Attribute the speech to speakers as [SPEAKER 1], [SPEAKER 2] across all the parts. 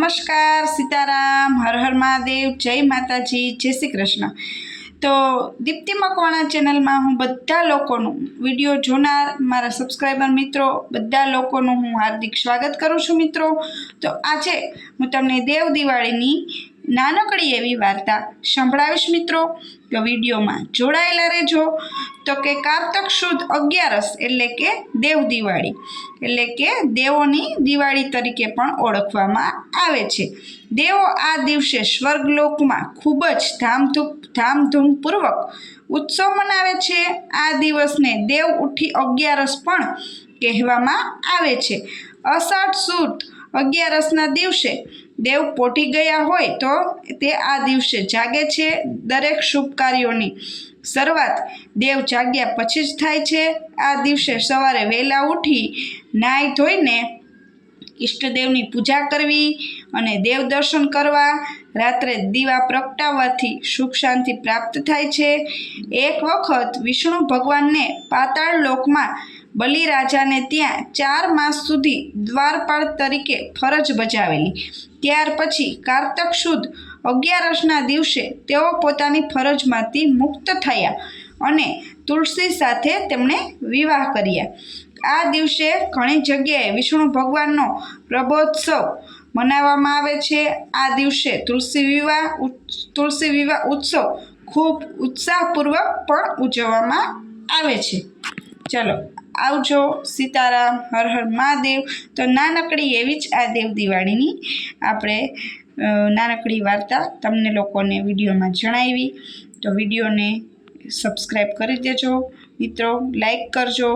[SPEAKER 1] નમસ્કાર, સીતારામ, હર હર મહાદેવ, જય માતાજી, જય શ્રી કૃષ્ણ. તો દીપ્તિ મકવાણા ચેનલમાં હું બધા લોકોનું વીડિયો જોનાર, મારા સબસ્ક્રાઈબર મિત્રો, બધા લોકોનું હું હાર્દિક સ્વાગત કરું છું મિત્રો. તો આજે હું તમને દેવ દિવાળીની નાનકડી એવી વાર્તા સંભળાવીશ મિત્રો? તો વિડીયોમાં જોડાયેલા રહેજો. તો કે કારતક સુદ અગિયારસ એટલે કે દેવ દિવાળી. એટલે કે દેવોની દિવાળી તરીકે પણ ઓળખવામાં આવે છે. દેવો આ દિવસે સ્વર્ગલોકમાં ખૂબ જ ધામધૂમ, ધામધૂમપૂર્વક ઉત્સવ મનાવે છે. આ દિવસને દેવ ઉઠી અગિયારસ પણ કહેવામાં આવે છે. અષાઢ સુદ અગિયારસના દિવસે દેવ પોટી ગયા હોય તો તે આ દિવસે જાગે છે દરેક શુભ કાર્યોની શરૂઆત દેવ જાગ્યા પછી જ થાય છે. આ દિવસે સવારે વહેલા ઉઠી નાહી ધોઈને ઈષ્ટદેવની પૂજા કરવી અને દેવ દર્શન કરવા. રાત્રે દીવા પ્રગટાવવાથી સુખ શાંતિ પ્રાપ્ત થાય છે. એક વખત વિષ્ણુ ભગવાનને પાતાળ લોકમાં બલિરાજાને ત્યાં ચાર માસ સુધી દ્વારપાળ તરીકે ફરજ બજાવેલી. ત્યાર પછી કારતક સુદ અગિયારસના દિવસે તેઓ પોતાની ફરજમાંથી મુક્ત થયા અને તુલસી સાથે તેમણે વિવાહ કર્યા. આ દિવસે ઘણી જગ્યાએ વિષ્ણુ ભગવાનનો પ્રબોત્સવ મનાવવામાં આવે છે. આ દિવસે તુલસી વિવાહ તુલસી વિવાહ ઉત્સવ ખૂબ ઉત્સાહપૂર્વક પણ ઉજવવામાં આવે છે. ચલો, આવજો સીતારામ હર હર મહાદેવ. તો નાનકડી એવી જ આ દેવ દિવાળીની આપણે નાનકડી વાર્તા તમને લોકોને વિડીયોમાં જણાવી. તો વિડીયોને સબસ્ક્રાઈબ કરી દેજો. મિત્રો લાઈક કરજો.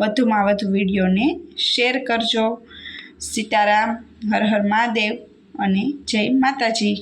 [SPEAKER 1] વધુમાં વધુ વિડીયોને શેર કરજો. સીતારામ હર હર મહાદેવ અને જય માતાજી.